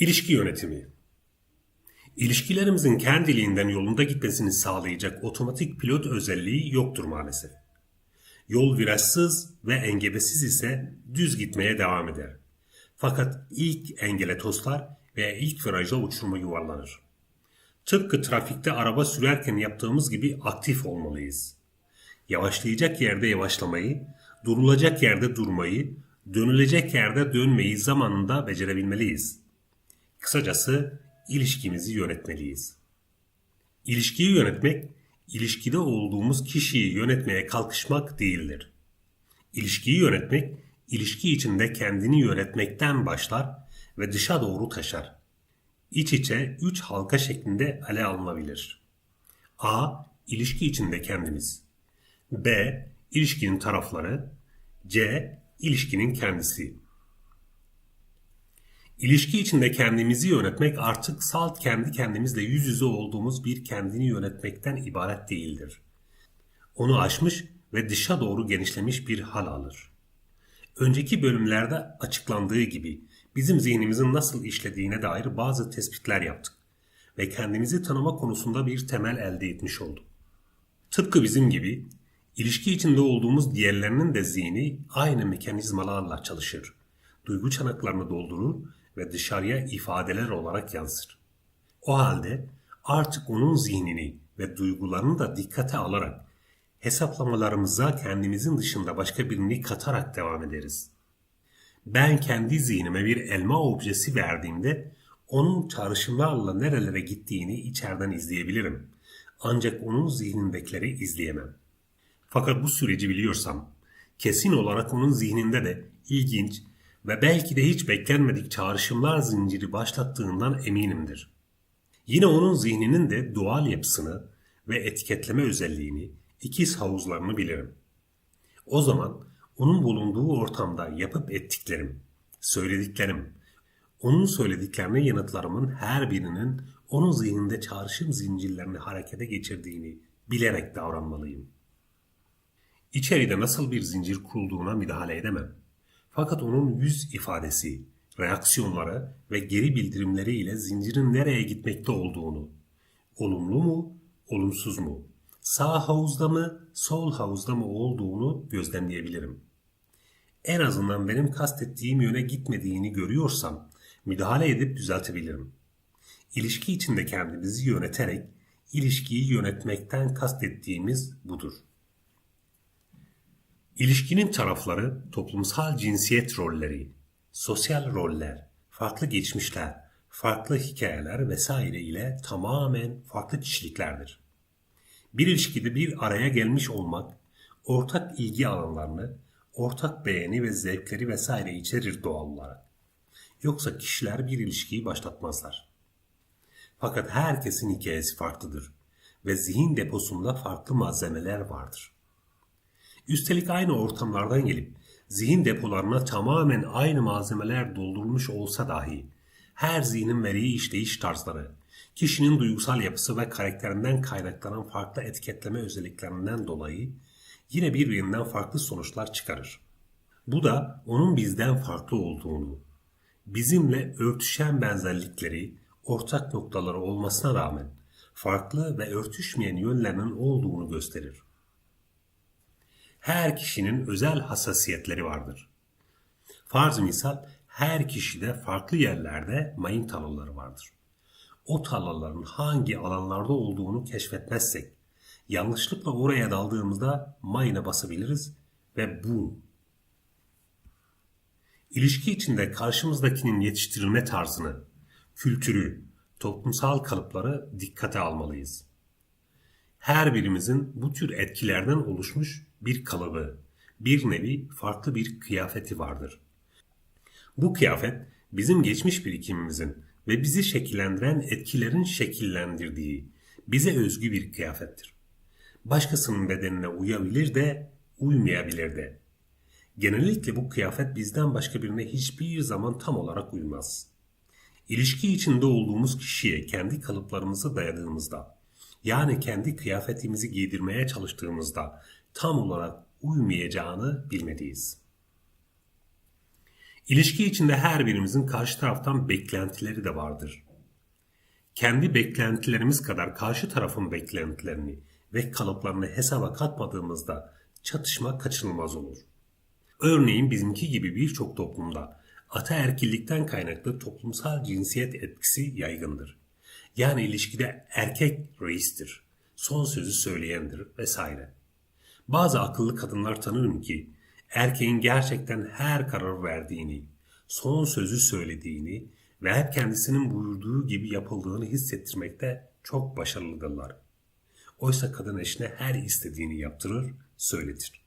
İlişki yönetimi. İlişkilerimizin kendiliğinden yolunda gitmesini sağlayacak otomatik pilot özelliği yoktur maalesef. Yol virajsız ve engebesiz ise düz gitmeye devam eder. Fakat ilk engele toslar ve ilk viraja uçurma yuvarlanır. Tıpkı trafikte araba sürerken yaptığımız gibi aktif olmalıyız. Yavaşlayacak yerde yavaşlamayı, durulacak yerde durmayı, dönülecek yerde dönmeyi zamanında becerebilmeliyiz. Kısacası ilişkimizi yönetmeliyiz. İlişkiyi yönetmek, ilişkide olduğumuz kişiyi yönetmeye kalkışmak değildir. İlişkiyi yönetmek, ilişki içinde kendini yönetmekten başlar ve dışa doğru taşar. İç içe üç halka şeklinde ele alınabilir. A. İlişki içinde kendimiz. B. İlişkinin tarafları. C. İlişkinin kendisi. İlişki içinde kendimizi yönetmek artık salt kendi kendimizle yüz yüze olduğumuz bir kendini yönetmekten ibaret değildir. Onu aşmış ve dışa doğru genişlemiş bir hal alır. Önceki bölümlerde açıklandığı gibi bizim zihnimizin nasıl işlediğine dair bazı tespitler yaptık ve kendimizi tanıma konusunda bir temel elde etmiş olduk. Tıpkı bizim gibi ilişki içinde olduğumuz diğerlerinin de zihni aynı mekanizmalarla çalışır. Duygu çanaklarını doldurur ve dışarıya ifadeler olarak yansır. O halde artık onun zihnini ve duygularını da dikkate alarak hesaplamalarımıza kendimizin dışında başka birini katarak devam ederiz. Ben kendi zihnime bir elma objesi verdiğimde onun çağrışımlarla nerelere gittiğini içeriden izleyebilirim. Ancak onun zihnindekileri izleyemem. Fakat bu süreci biliyorsam, kesin olarak onun zihninde de ilginç ve belki de hiç beklenmedik çağrışımlar zinciri başlattığından eminimdir. Yine onun zihninin de doğal yapısını ve etiketleme özelliğini, ikiz havuzlarını bilirim. O zaman onun bulunduğu ortamda yapıp ettiklerim, söylediklerim, onun söylediklerine yanıtlarımın her birinin onun zihninde çağrışım zincirlerini harekete geçirdiğini bilerek davranmalıyım. İçeride nasıl bir zincir kurulduğuna müdahale edemem. Fakat onun yüz ifadesi, reaksiyonları ve geri bildirimleri ile zincirin nereye gitmekte olduğunu, olumlu mu, olumsuz mu, sağ havuzda mı, sol havuzda mı olduğunu gözlemleyebilirim. En azından benim kastettiğim yöne gitmediğini görüyorsam müdahale edip düzeltebilirim. İlişki içinde kendimizi yöneterek ilişkiyi yönetmekten kastettiğimiz budur. İlişkinin tarafları toplumsal cinsiyet rolleri, sosyal roller, farklı geçmişler, farklı hikayeler vesaire ile tamamen farklı kişiliklerdir. Bir ilişkide bir araya gelmiş olmak, ortak ilgi alanlarını, ortak beğeni ve zevkleri vesaire içerir doğal olarak. Yoksa kişiler bir ilişkiyi başlatmazlar. Fakat herkesin hikayesi farklıdır ve zihin deposunda farklı malzemeler vardır. Üstelik aynı ortamlardan gelip zihin depolarına tamamen aynı malzemeler doldurulmuş olsa dahi her zihnin verdiği işleyiş tarzları, kişinin duygusal yapısı ve karakterinden kaynaklanan farklı etiketleme özelliklerinden dolayı yine birbirinden farklı sonuçlar çıkarır. Bu da onun bizden farklı olduğunu, bizimle örtüşen benzerlikleri, ortak noktaları olmasına rağmen farklı ve örtüşmeyen yönlerinin olduğunu gösterir. Her kişinin özel hassasiyetleri vardır. Farz misal her kişide farklı yerlerde mayın tarlaları vardır. O tarlaların hangi alanlarda olduğunu keşfetmezsek, yanlışlıkla oraya daldığımızda mayına basabiliriz ve bu İlişki içinde karşımızdakinin yetiştirilme tarzını, kültürü, toplumsal kalıpları dikkate almalıyız. Her birimizin bu tür etkilerden oluşmuş bir kalıbı, bir nevi farklı bir kıyafeti vardır. Bu kıyafet bizim geçmiş birikimimizin ve bizi şekillendiren etkilerin şekillendirdiği, bize özgü bir kıyafettir. Başkasının bedenine uyabilir de, uymayabilir de. Genellikle bu kıyafet bizden başka birine hiçbir zaman tam olarak uymaz. İlişki içinde olduğumuz kişiye kendi kalıplarımızı dayadığımızda, yani kendi kıyafetimizi giydirmeye çalıştığımızda tam olarak uymayacağını bilmeliyiz. İlişki içinde her birimizin karşı taraftan beklentileri de vardır. Kendi beklentilerimiz kadar karşı tarafın beklentilerini ve kalıplarını hesaba katmadığımızda çatışma kaçınılmaz olur. Örneğin bizimki gibi birçok toplumda ataerkillikten kaynaklı toplumsal cinsiyet etkisi yaygındır. Yani ilişkide erkek reistir, son sözü söyleyendir vesaire. Bazı akıllı kadınlar tanırım ki erkeğin gerçekten her karar verdiğini, son sözü söylediğini ve hep kendisinin buyurduğu gibi yapıldığını hissettirmekte çok başarılıdırlar. Oysa kadın eşine her istediğini yaptırır, söyletir.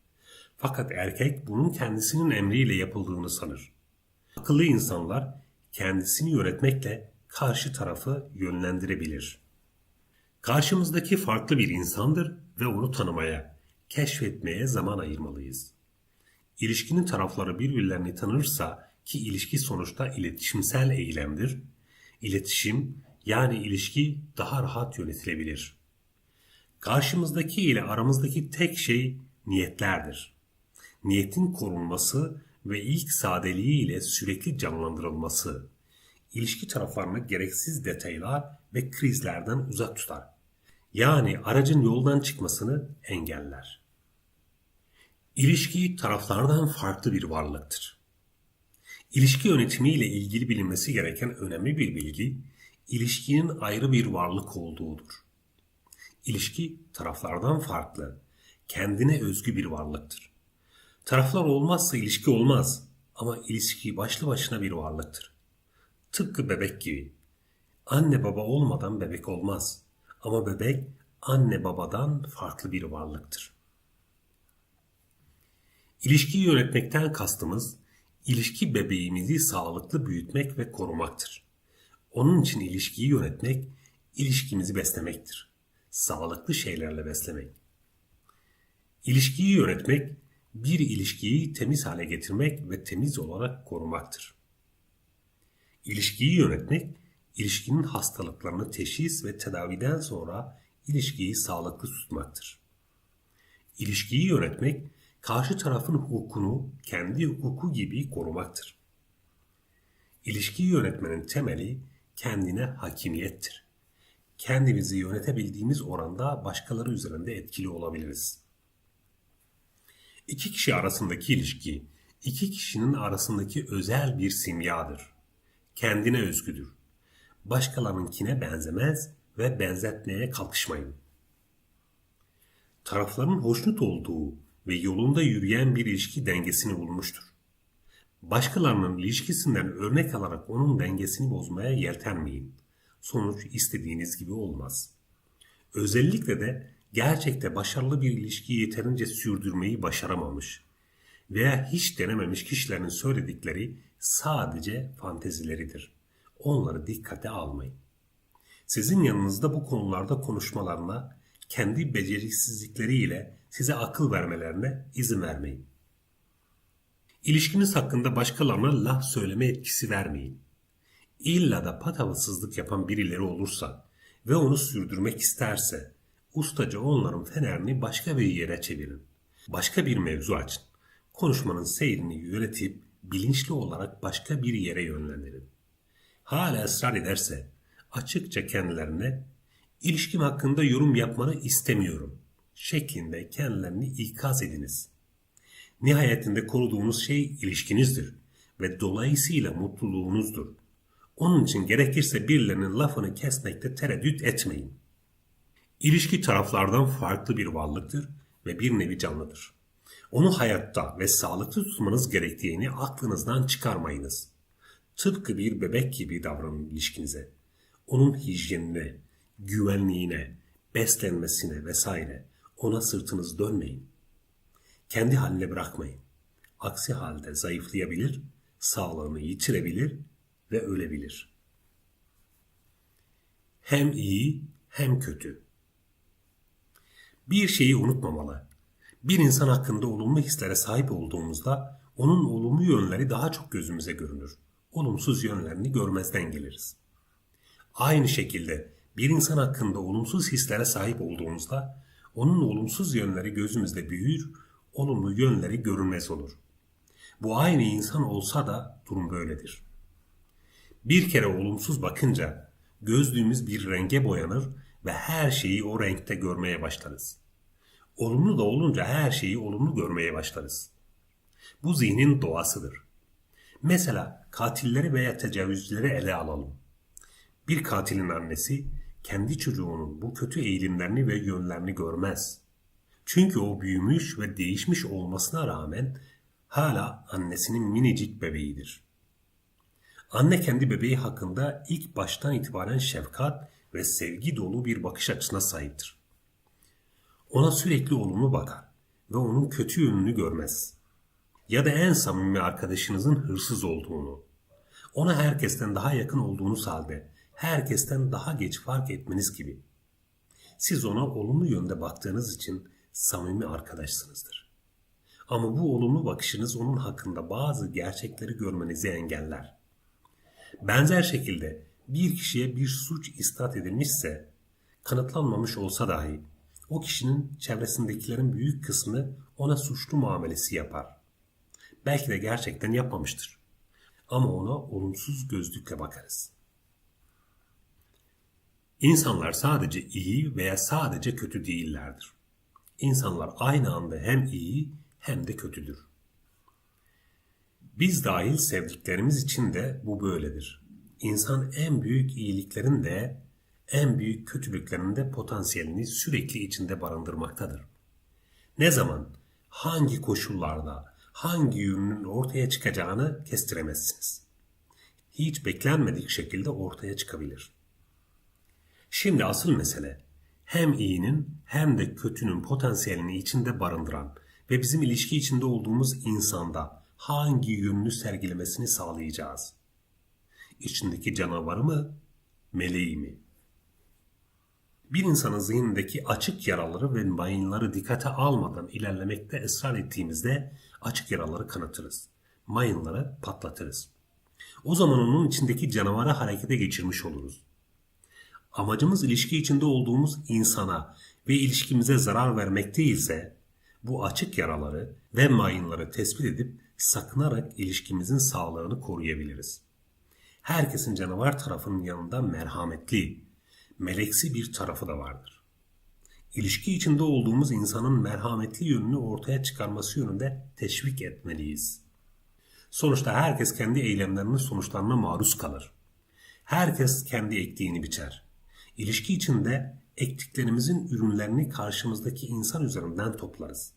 Fakat erkek bunun kendisinin emriyle yapıldığını sanır. Akıllı insanlar kendisini yönetmekle karşı tarafı yönlendirebilir. Karşımızdaki farklı bir insandır ve onu tanımaya, keşfetmeye zaman ayırmalıyız. İlişkinin tarafları birbirlerini tanırsa ki ilişki sonuçta iletişimsel eylemdir. İletişim yani ilişki daha rahat yönetilebilir. Karşımızdaki ile aramızdaki tek şey niyetlerdir. Niyetin korunması ve ilk sadeliği ile sürekli canlandırılması, ilişki taraflarını gereksiz detaylar ve krizlerden uzak tutar. Yani aracın yoldan çıkmasını engeller. İlişki taraflardan farklı bir varlıktır. İlişki yönetimi ile ilgili bilinmesi gereken önemli bir bilgi, ilişkinin ayrı bir varlık olduğudur. İlişki taraflardan farklı, kendine özgü bir varlıktır. Taraflar olmazsa ilişki olmaz ama ilişki başlı başına bir varlıktır. Tıpkı bebek gibi. Anne baba olmadan bebek olmaz ama bebek anne babadan farklı bir varlıktır. İlişkiyi yönetmekten kastımız ilişki bebeğimizi sağlıklı büyütmek ve korumaktır. Onun için ilişkiyi yönetmek, ilişkimizi beslemektir. Sağlıklı şeylerle beslemek. İlişkiyi yönetmek, bir ilişkiyi temiz hale getirmek ve temiz olarak korumaktır. İlişkiyi yönetmek, ilişkinin hastalıklarını teşhis ve tedaviden sonra ilişkiyi sağlıklı tutmaktır. İlişkiyi yönetmek, karşı tarafın hukukunu kendi hukuku gibi korumaktır. İlişkiyi yönetmenin temeli kendine hakimiyettir. Kendimizi yönetebildiğimiz oranda başkaları üzerinde etkili olabiliriz. İki kişi arasındaki ilişki, iki kişinin arasındaki özel bir simyadır. Kendine özgüdür. Başkalarınkine benzemez ve benzetmeye kalkışmayın. Tarafların hoşnut olduğu ve yolunda yürüyen bir ilişki dengesini bulmuştur. Başkalarının ilişkisinden örnek alarak onun dengesini bozmaya yeltenmeyin. Sonuç istediğiniz gibi olmaz. Özellikle de gerçekte başarılı bir ilişkiyi yeterince sürdürmeyi başaramamış veya hiç denememiş kişilerin söyledikleri sadece fantezileridir. Onları dikkate almayın. Sizin yanınızda bu konularda konuşmalarına kendi beceriksizlikleriyle size akıl vermelerine izin vermeyin. İlişkiniz hakkında başkalarına laf söyleme etkisi vermeyin. İlla da patavatsızlık yapan birileri olursa ve onu sürdürmek isterse ustaca onların fenerini başka bir yere çevirin. Başka bir mevzu açın. Konuşmanın seyrini yönetip bilinçli olarak başka bir yere yönlendirin. Hala ısrar ederse açıkça kendilerine ilişkim hakkında yorum yapmanı istemiyorum şeklinde kendilerini ikaz ediniz. Nihayetinde koruduğunuz şey ilişkinizdir ve dolayısıyla mutluluğunuzdur. Onun için gerekirse birilerinin lafını kesmekte tereddüt etmeyin. İlişki taraflardan farklı bir varlıktır ve bir nevi canlıdır. Onu hayatta ve sağlıklı tutmanız gerektiğini aklınızdan çıkarmayınız. Tıpkı bir bebek gibi davranın ilişkinize. Onun hijyenine, güvenliğine, beslenmesine vesaire ona sırtınız dönmeyin. Kendi haline bırakmayın. Aksi halde zayıflayabilir, sağlığını yitirebilir ve ölebilir. Hem iyi hem kötü. Bir şeyi unutmamalı. Bir insan hakkında olumlu hislere sahip olduğumuzda onun olumlu yönleri daha çok gözümüze görünür. Olumsuz yönlerini görmezden geliriz. Aynı şekilde bir insan hakkında olumsuz hislere sahip olduğumuzda onun olumsuz yönleri gözümüzde büyür, olumlu yönleri görünmez olur. Bu aynı insan olsa da durum böyledir. Bir kere olumsuz bakınca gözlüğümüz bir renge boyanır ve her şeyi o renkte görmeye başlarız. Olumlu da olunca her şeyi olumlu görmeye başlarız. Bu zihnin doğasıdır. Mesela katilleri veya tecavüzcüleri ele alalım. Bir katilin annesi kendi çocuğunun bu kötü eğilimlerini ve yönlerini görmez. Çünkü o büyümüş ve değişmiş olmasına rağmen hala annesinin minicik bebeğidir. Anne kendi bebeği hakkında ilk baştan itibaren şefkat ve sevgi dolu bir bakış açısına sahiptir. Ona sürekli olumlu bakar ve onun kötü yönünü görmez. Ya da en samimi arkadaşınızın hırsız olduğunu, ona herkesten daha yakın olduğunuz halde herkesten daha geç fark etmeniz gibi. Siz ona olumlu yönde baktığınız için samimi arkadaşsınızdır. Ama bu olumlu bakışınız onun hakkında bazı gerçekleri görmenizi engeller. Benzer şekilde bir kişiye bir suç istat edilmişse, kanıtlanmamış olsa dahi o kişinin çevresindekilerin büyük kısmı ona suçlu muamelesi yapar. Belki de gerçekten yapmamıştır. Ama ona olumsuz gözlükle bakarız. İnsanlar sadece iyi veya sadece kötü değillerdir. İnsanlar aynı anda hem iyi hem de kötüdür. Biz dahil sevdiklerimiz için de bu böyledir. İnsan en büyük iyiliklerin de en büyük kötülüklerin de potansiyelini sürekli içinde barındırmaktadır. Ne zaman, hangi koşullarda, hangi yönünün ortaya çıkacağını kestiremezsiniz. Hiç beklenmedik şekilde ortaya çıkabilir. Şimdi asıl mesele hem iyinin hem de kötünün potansiyelini içinde barındıran ve bizim ilişki içinde olduğumuz insanda hangi yönünü sergilemesini sağlayacağız. İçindeki canavarı mı, meleği mi? Bir insanın zihnindeki açık yaraları ve mayınları dikkate almadan ilerlemekte ısrar ettiğimizde açık yaraları kanatırız. Mayınları patlatırız. O zaman onun içindeki canavarı harekete geçirmiş oluruz. Amacımız ilişki içinde olduğumuz insana ve ilişkimize zarar vermek değilse bu açık yaraları ve mayınları tespit edip sakınarak ilişkimizin sağlığını koruyabiliriz. Herkesin canavar tarafının yanında merhametli, meleksi bir tarafı da vardır. İlişki içinde olduğumuz insanın merhametli yönünü ortaya çıkarması yönünde teşvik etmeliyiz. Sonuçta herkes kendi eylemlerinin sonuçlarına maruz kalır. Herkes kendi ektiğini biçer. İlişki içinde ektiklerimizin ürünlerini karşımızdaki insan üzerinden toplarız.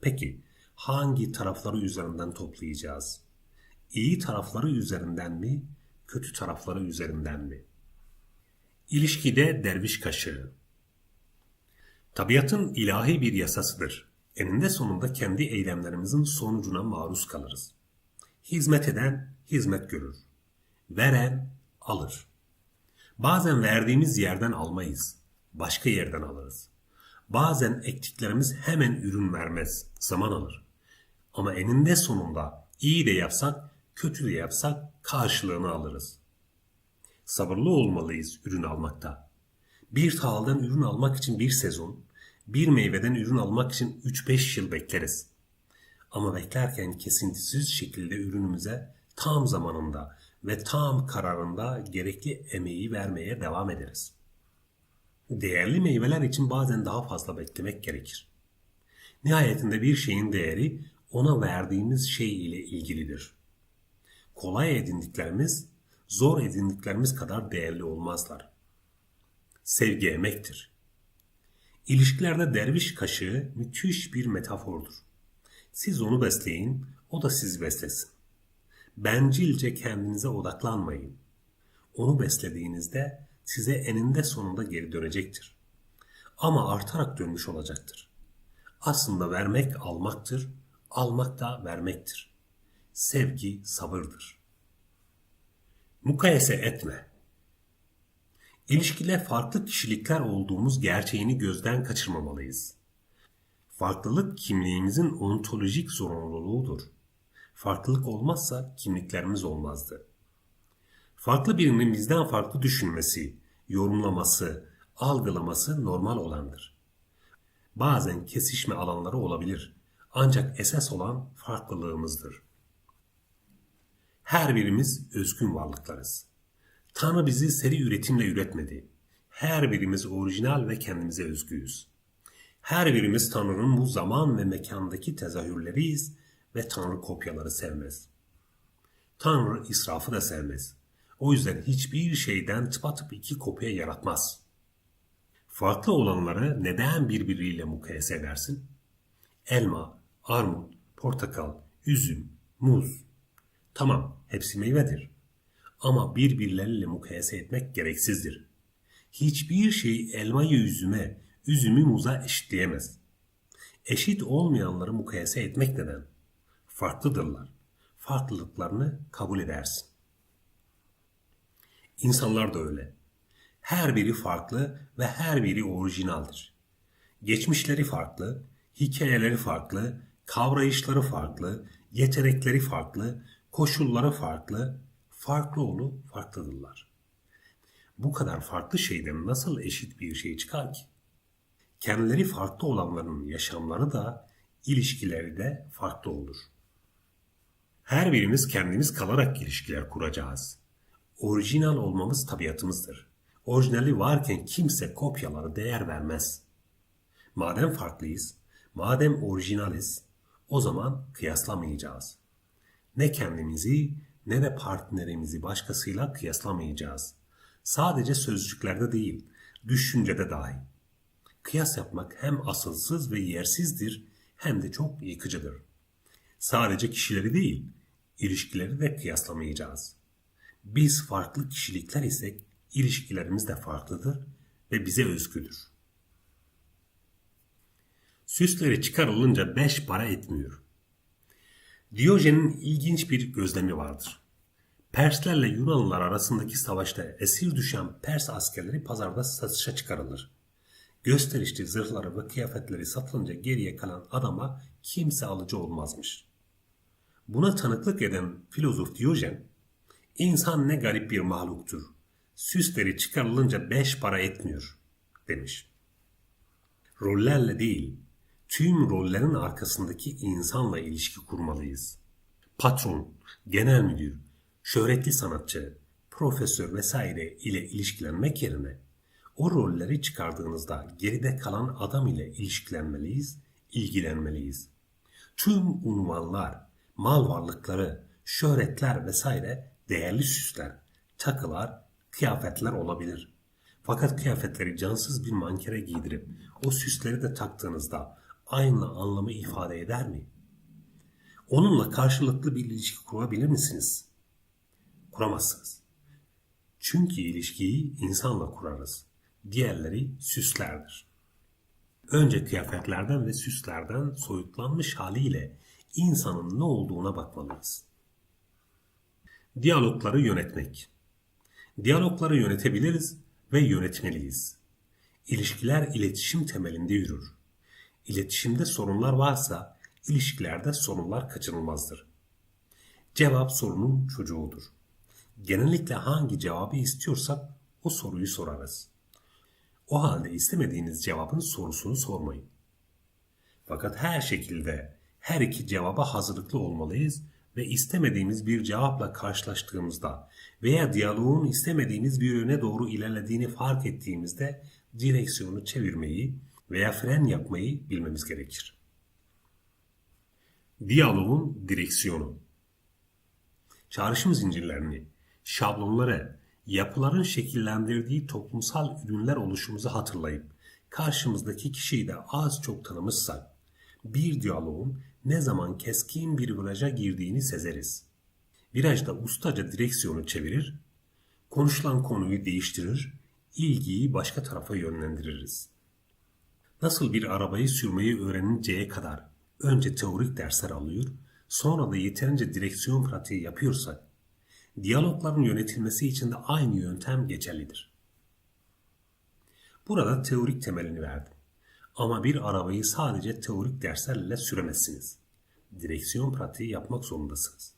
Peki hangi tarafları üzerinden toplayacağız? İyi tarafları üzerinden mi, kötü tarafları üzerinden mi? İlişkide derviş kaşığı. Tabiatın ilahi bir yasasıdır. Eninde sonunda kendi eylemlerimizin sonucuna maruz kalırız. Hizmet eden hizmet görür. Veren alır. Bazen verdiğimiz yerden almayız. Başka yerden alırız. Bazen ektiklerimiz hemen ürün vermez. Zaman alır. Ama eninde sonunda iyi de yapsak, kötü de yapsak karşılığını alırız. Sabırlı olmalıyız ürün almakta. Bir tahıldan ürün almak için bir sezon, bir meyveden ürün almak için 3-5 yıl bekleriz. Ama beklerken kesintisiz şekilde ürünümüze tam zamanında ve tam kararında gerekli emeği vermeye devam ederiz. Değerli meyveler için bazen daha fazla beklemek gerekir. Nihayetinde bir şeyin değeri ona verdiğimiz şey ile ilgilidir. Kolay edindiklerimiz, zor edindiklerimiz kadar değerli olmazlar. Sevgi emektir. İlişkilerde derviş kaşığı müthiş bir metafordur. Siz onu besleyin, o da sizi beslesin. Bencilce kendinize odaklanmayın. Onu beslediğinizde size eninde sonunda geri dönecektir. Ama artarak dönmüş olacaktır. Aslında vermek almaktır, almak da vermektir. Sevgi sabırdır. Mukayese etme. İlişkide farklı kişilikler olduğumuz gerçeğini gözden kaçırmamalıyız. Farklılık kimliğimizin ontolojik zorunluluğudur. Farklılık olmazsa kimliklerimiz olmazdı. Farklı birinin bizden farklı düşünmesi, yorumlaması, algılaması normal olandır. Bazen kesişme alanları olabilir. Ancak esas olan farklılığımızdır. Her birimiz özgün varlıklarız. Tanrı bizi seri üretimle üretmedi. Her birimiz orijinal ve kendimize özgüyüz. Her birimiz Tanrı'nın bu zaman ve mekandaki tezahürleriyiz ve Tanrı kopyaları sevmez. Tanrı israfı da sevmez. O yüzden hiçbir şeyden tıpatıp iki kopya yaratmaz. Farklı olanları neden birbiriyle mukayese edersin? Elma, armut, portakal, üzüm, muz. Tamam, hepsi meyvedir. Ama birbirleriyle mukayese etmek gereksizdir. Hiçbir şey elmayı üzüme, üzümü muza eşitleyemez. Eşit olmayanları mukayese etmek neden? Farklıdırlar. Farklılıklarını kabul edersin. İnsanlar da öyle. Her biri farklı ve her biri orijinaldir. Geçmişleri farklı, hikayeleri farklı, kavrayışları farklı, yetenekleri farklı, koşulları farklı, farklı olu farklıdırlar. Bu kadar farklı şeyden nasıl eşit bir şey çıkar ki? Kendileri farklı olanların yaşamları da, ilişkileri de farklı olur. Her birimiz kendimiz kalarak ilişkiler kuracağız. Orijinal olmamız tabiatımızdır. Orijinali varken kimse kopyalara değer vermez. Madem farklıyız, madem orijinaliz, o zaman kıyaslamayacağız. Ne kendimizi ne de partnerimizi başkasıyla kıyaslamayacağız. Sadece sözcüklerde değil, düşüncede dahi. Kıyas yapmak hem asılsız ve yersizdir hem de çok yıkıcıdır. Sadece kişileri değil, ilişkileri de kıyaslamayacağız. Biz farklı kişilikler isek ilişkilerimiz de farklıdır ve bize özgüdür. Süsleri çıkarılınca beş para etmiyor. Diyojen'in ilginç bir gözlemi vardır. Perslerle Yunanlılar arasındaki savaşta esir düşen Pers askerleri pazarda satışa çıkarılır. Gösterişli zırhları ve kıyafetleri satılınca geriye kalan adama kimse alıcı olmazmış. Buna tanıklık eden filozof Diyojen, insan ne garip bir mahluktur. Süsleri çıkarılınca beş para etmiyor demiş. Rollerle değil, tüm rollerin arkasındaki insanla ilişki kurmalıyız. Patron, genel müdür, şöhretli sanatçı, profesör vesaire ile ilişkilenmek yerine o rolleri çıkardığınızda geride kalan adam ile ilişkilenmeliyiz, ilgilenmeliyiz. Tüm unvanlar, mal varlıkları, şöhretler vesaire değerli süsler, takılar, kıyafetler olabilir. Fakat kıyafetleri cansız bir mankere giydirip o süsleri de taktığınızda aynı anlamı ifade eder mi? Onunla karşılıklı bir ilişki kurabilir misiniz? Kuramazsınız. Çünkü ilişkiyi insanla kurarız. Diğerleri süslerdir. Önce kıyafetlerden ve süslerden soyutlanmış haliyle insanın ne olduğuna bakmalıyız. Diyalogları yönetmek. Diyalogları yönetebiliriz ve yönetmeliyiz. İlişkiler iletişim temelinde yürür. İletişimde sorunlar varsa ilişkilerde sorunlar kaçınılmazdır. Cevap sorunun çocuğudur. Genellikle hangi cevabı istiyorsak o soruyu sorarız. O halde istemediğiniz cevabın sorusunu sormayın. Fakat her şekilde her iki cevaba hazırlıklı olmalıyız ve istemediğimiz bir cevapla karşılaştığımızda veya diyaloğun istemediğimiz bir yöne doğru ilerlediğini fark ettiğimizde direksiyonu çevirmeyi veya fren yapmayı bilmemiz gerekir. Diyaloğun direksiyonu Çağrışım zincirlerini, şablonları, yapıların şekillendirdiği toplumsal ürünler oluşumuzu hatırlayıp karşımızdaki kişiyi de az çok tanımışsak bir diyaloğun ne zaman keskin bir viraja girdiğini sezeriz. Virajda ustaca direksiyonu çevirir, konuşulan konuyu değiştirir, ilgiyi başka tarafa yönlendiririz. Nasıl bir arabayı sürmeyi öğreninceye kadar önce teorik dersler alıyor, sonra da yeterince direksiyon pratiği yapıyorsak, diyalogların yönetilmesi için de aynı yöntem geçerlidir. Burada teorik temelini verdim. Ama bir arabayı sadece teorik derslerle süremezsiniz. Direksiyon pratiği yapmak zorundasınız.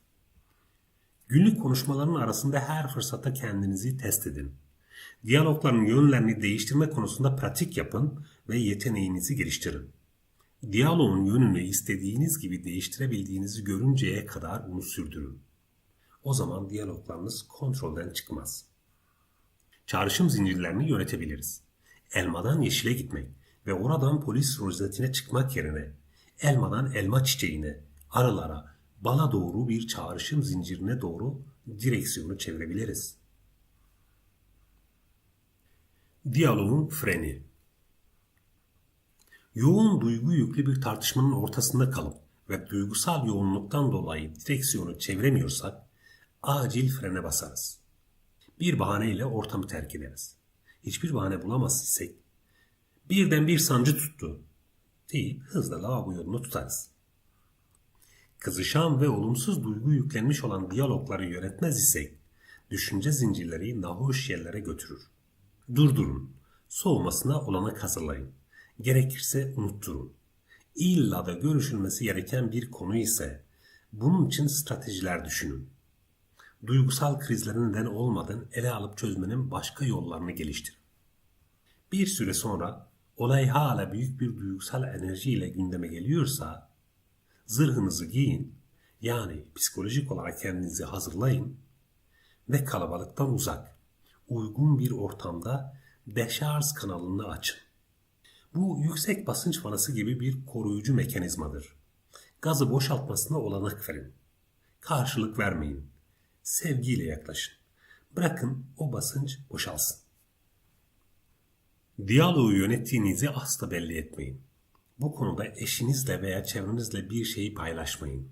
Günlük konuşmaların arasında her fırsatta kendinizi test edin. Diyalogların yönlerini değiştirme konusunda pratik yapın ve yeteneğinizi geliştirin. Diyaloğun yönünü istediğiniz gibi değiştirebildiğinizi görünceye kadar bunu sürdürün. O zaman diyaloglarınız kontrolden çıkmaz. Çağrışım zincirlerini yönetebiliriz. Elmadan yeşile gitmek ve oradan polis rozetine çıkmak yerine elmadan elma çiçeğine, arılara, bala doğru bir çağrışım zincirine doğru direksiyonu çevirebiliriz. Diyaloğun freni Yoğun duygu yüklü bir tartışmanın ortasında kalıp ve duygusal yoğunluktan dolayı direksiyonu çeviremiyorsak acil frene basarız. Bir bahaneyle ortamı terk ederiz. Hiçbir bahane bulamaz isek birden bir sancı tuttu deyip hızla lavabo yolunu tutarız. Kızışan ve olumsuz duygu yüklenmiş olan diyalogları yönetmez isek düşünce zincirleri nahoş yerlere götürür. Durdurun, soğumasına olanak hazırlayın. Gerekirse unutturun. İlla da görüşülmesi gereken bir konu ise bunun için stratejiler düşünün. Duygusal krizlere neden olmadan ele alıp çözmenin başka yollarını geliştirin. Bir süre sonra olay hala büyük bir duygusal enerjiyle gündeme geliyorsa zırhınızı giyin yani psikolojik olarak kendinizi hazırlayın ve kalabalıktan uzak, uygun bir ortamda deşarj kanalını açın. Bu yüksek basınç vanası gibi bir koruyucu mekanizmadır. Gazı boşaltmasına olanak verin. Karşılık vermeyin. Sevgiyle yaklaşın. Bırakın o basınç boşalsın. Diyaloğu yönettiğinizi asla belli etmeyin. Bu konuda eşinizle veya çevrenizle bir şeyi paylaşmayın.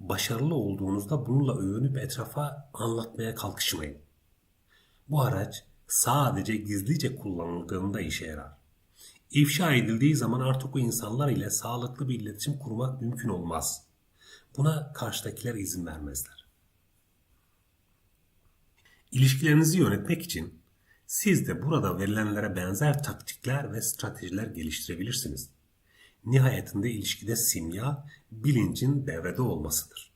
Başarılı olduğunuzda bununla övünüp etrafa anlatmaya kalkışmayın. Bu araç sadece gizlice kullanıldığında işe yarar. İfşa edildiği zaman artık o insanlar ile sağlıklı bir iletişim kurmak mümkün olmaz. Buna karşıdakiler izin vermezler. İlişkilerinizi yönetmek için siz de burada verilenlere benzer taktikler ve stratejiler geliştirebilirsiniz. Nihayetinde ilişkide simya bilincin devrede olmasıdır.